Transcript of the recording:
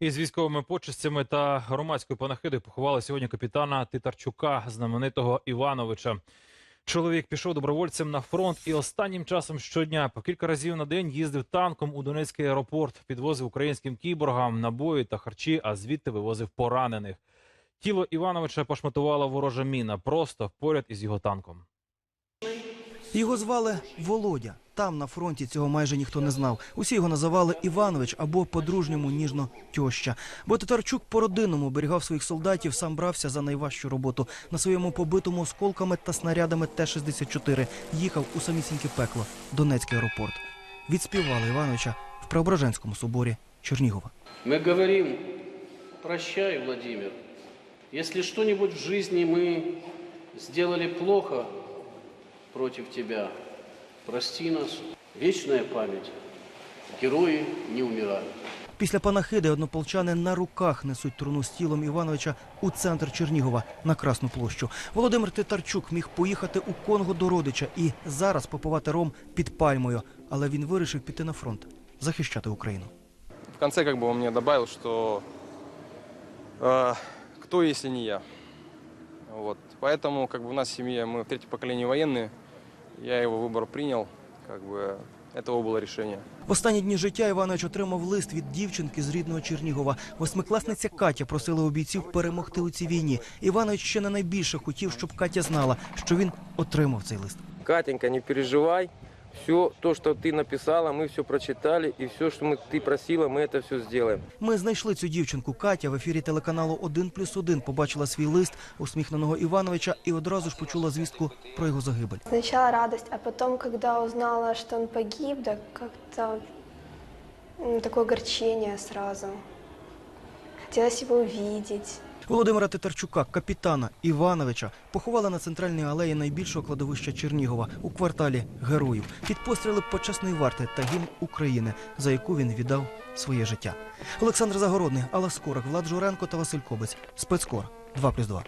Із військовими почестями та громадською панахидою поховали сьогодні капітана Титарчука, знаменитого Івановича. Чоловік пішов добровольцем на фронт і останнім часом щодня по кілька разів на день їздив танком у Донецький аеропорт, підвозив українським кіборгам набої та харчі, а звідти вивозив поранених. Тіло Івановича пошматувала ворожа міна просто поряд із його танком. Його звали Володя. Там на фронті цього майже ніхто не знав. Усі його називали Іванович або по-дружньому ніжно тьоща. Бо Татарчук по-родинному оберігав своїх солдатів, сам брався за найважчу роботу. На своєму побитому осколками та снарядами Т-64 їхав у самісіньке пекло Донецький аеропорт. Відспівали Івановича в Преображенському соборі Чернігова. Мы говорим, прощай, Владимир, если что-нибудь в жизни мы сделали плохо против тебя, прости нас. Вечная память. Герои не умирают. Після панахиди однополчани на руках несуть труну з тілом Івановича у центр Чернігова на Красну площу. Володимир Титарчук міг поїхати у Конго до родича і зараз попивати ром під пальмою, але він вирішив піти на фронт захищати Україну. В конце как бы он мне добавил, что э, кто, если не я. Вот. Поэтому как бы у нас в семье, мы третье поколение военные, я его выбор принял, как бы это его было решение. В останні дні життя Іванович отримав лист від дівчинки з рідного Чернігова. Восьмикласниця Катя просила у бійців перемогти у цій війні. Іванович ще не найбільше хотів, щоб Катя знала, що він отримав цей лист. Катенька, не переживай. Все то, что ты написала, мы все прочитали, и все, что мы, ты просила, мы это все сделаем. Ми знайшли цю дівчинку. Катя в ефірі телеканалу «1 плюс 1» побачила свій лист усміхненого Івановича і одразу ж почула звістку про його загибель. Сначала радость, а потом, когда узнала, что он погиб, да как-то м, такое огорчение сразу. Хотелось его увидеть. Володимира Титарчука, капітана Івановича, поховали на центральній алеї найбільшого кладовища Чернігова у кварталі Героїв під постріли почесної варти та гімн України, за яку він віддав своє життя. Олександр Загородний, Алла Скорик, Влад Журенко та Василь Кобець. Спецкор 2+,2.